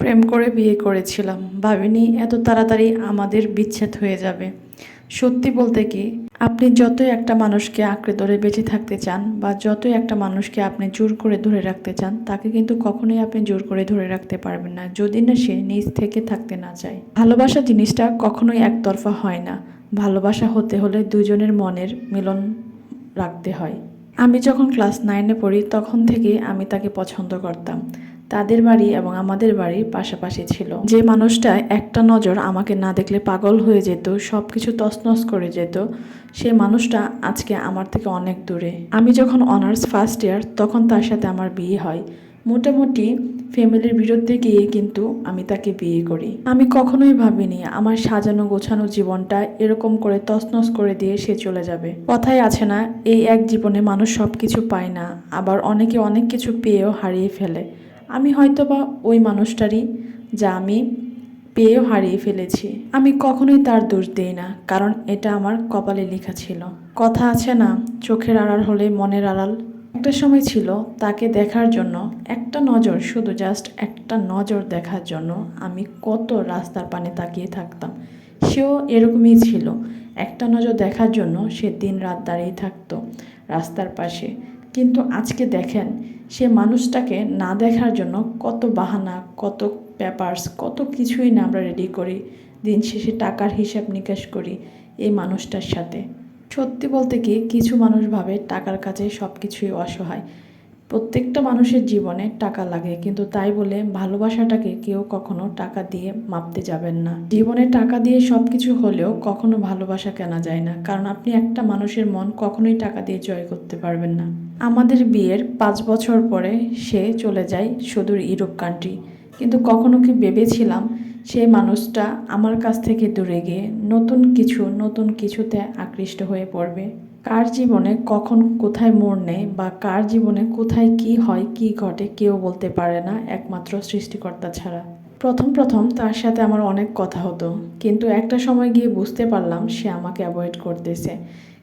প্রেম করে বিয়ে করেছিলাম। ভাবিনি, এত তাড়াতাড়ি আমাদের বিচ্ছেদ হয়ে যাবে। সত্যি বলতে কি, আপনি যতই একটা মানুষকে আঁকড়ে ধরে বেঁচে থাকতে চান বা যতই একটা মানুষকে আপনি জোর করে ধরে রাখতে চান, তাকে কিন্তু কখনোই আপনি জোর করে ধরে রাখতে পারবেন না, যদি না সে নিজ থেকে থাকতে না চায়। ভালোবাসা জিনিসটা কখনোই একতরফা হয় না। ভালোবাসা হতে হলে দুজনের মনের মিলন রাখতে হয়। আমি যখন ক্লাস নাইনে পড়ি, তখন থেকে আমি তাকে পছন্দ করতাম। তাদের বাড়ি এবং আমাদের বাড়ি পাশাপাশি ছিল। যে মানুষটা একটা নজর আমাকে না দেখলে পাগল হয়ে যেত সব কিছু তছনছ করে যেত, সে মানুষটা আজকে আমার থেকে অনেক দূরে। আমি যখন অনার্স ফার্স্ট ইয়ার তখন তার সাথে আমার বিয়ে হয়। মোটামুটি ফ্যামিলির বিরুদ্ধে গিয়ে কিন্তু আমি তাকে বিয়ে করি। আমি কখনোই ভাবিনি আমার সাজানো গোছানো জীবনটা এরকম করে তছনছ করে দিয়ে সে চলে যাবে। কথাই আছে না, এই এক জীবনে মানুষ সব কিছু পায় না, আবার অনেকে অনেক কিছু পেয়েও হারিয়ে ফেলে। আমি হয়তো বা ওই মানুষটারই যা আমি পেয়েও হারিয়ে ফেলেছি। আমি কখনোই তার দোষ দিই না, কারণ এটা আমার কপালে লেখা ছিল। কথা আছে না, চোখের আড়াল হলে মনের আড়াল। একটা সময় ছিল তাকে দেখার জন্য, একটা নজর, শুধু জাস্ট একটা নজর দেখার জন্য আমি কত রাস্তার পানে তাকিয়ে থাকতাম। সেও এরকমই ছিল। একটা নজর দেখার জন্য সে দিন রাত দাঁড়িয়ে থাকতো রাস্তার পাশে। কিন্তু আজকে দেখেন, সে মানুষটাকে না দেখার জন্য কত বাহানা, কত পেপার্স, কত কিছুই না আমরা রেডি করি। দিন শেষে টাকার হিসাব নিকাশ করি এই মানুষটার সাথে। সত্যি বলতে কি, কিছু মানুষ ভাবে টাকার কাছে সব কিছুই অসহায়। প্রত্যেকটা মানুষের জীবনে টাকা লাগে, কিন্তু তাই বলে ভালোবাসাটাকে কেউ কখনো টাকা দিয়ে মাপতে যাবেন না। জীবনে টাকা দিয়ে সব কিছু হলেও কখনো ভালোবাসা কেনা যায় না, কারণ আপনি একটা মানুষের মন কখনোই টাকা দিয়ে জয় করতে পারবেন না। আমাদের বিয়ের পাঁচ বছর পরে সে চলে যায় সুদূর ইউরোপ কান্ট্রি কিন্তু কখনো কি ভেবেছিলাম সেই মানুষটা আমার কাছ থেকে দূরে গিয়ে নতুন কিছু, নতুন কিছুতে আকৃষ্ট হয়ে পড়বে। কার জীবনে কখন কোথায় মোড় নেয় বা কার জীবনে কোথায় কি হয়, কি ঘটে কেউ বলতে পারে না একমাত্র সৃষ্টিকর্তা ছাড়া। প্রথম প্রথম তার সাথে আমার অনেক কথা হতো, কিন্তু একটা সময় গিয়ে বুঝতে পারলাম সে আমাকে অ্যাভয়েড করতেছে।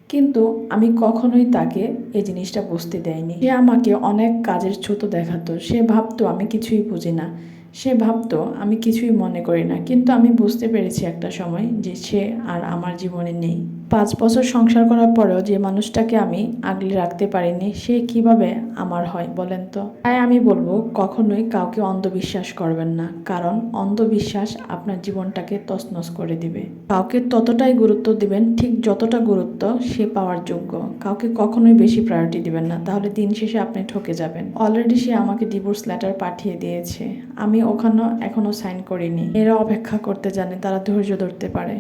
কিন্তু আমি কখনোই তাকে এই জিনিসটা বুঝতে দেয়নি। সে আমাকে অনেক কাজের ছোট দেখাতো, সে ভাবতো আমি কিছুই বুঝি না। সে ভাবতো, আমি কিছুই মনে করি না। কিন্তু আমি বুঝতে পেরেছি একটা সময় যে সে আর আমার জীবনে নেই। পাঁচ বছর সংসার করার পরেও যে মানুষটাকে আমি আগলে রাখতে পারিনি, সে কীভাবে আমার হয় বলেন তো? তাই আমি বলব, কখনোই কাউকে অন্ধবিশ্বাস করবেন না, কারণ অন্ধবিশ্বাস আপনার জীবনটাকে তছনছ করে দিবে। কাউকে ততটাই গুরুত্ব দিবেন, ঠিক যতটা গুরুত্ব সে পাওয়ার যোগ্য। কাউকে কখনোই বেশি প্রায়োরিটি দিবেন না, তাহলে দিন শেষে আপনি ঠকে যাবেন। অলরেডি সে আমাকে ডিভোর্স লেটার পাঠিয়ে দিয়েছে। আমি ওখানেও এখনও সাইন করিনি। এরা অপেক্ষা করতে জানে তারা ধৈর্য ধরতে পারে।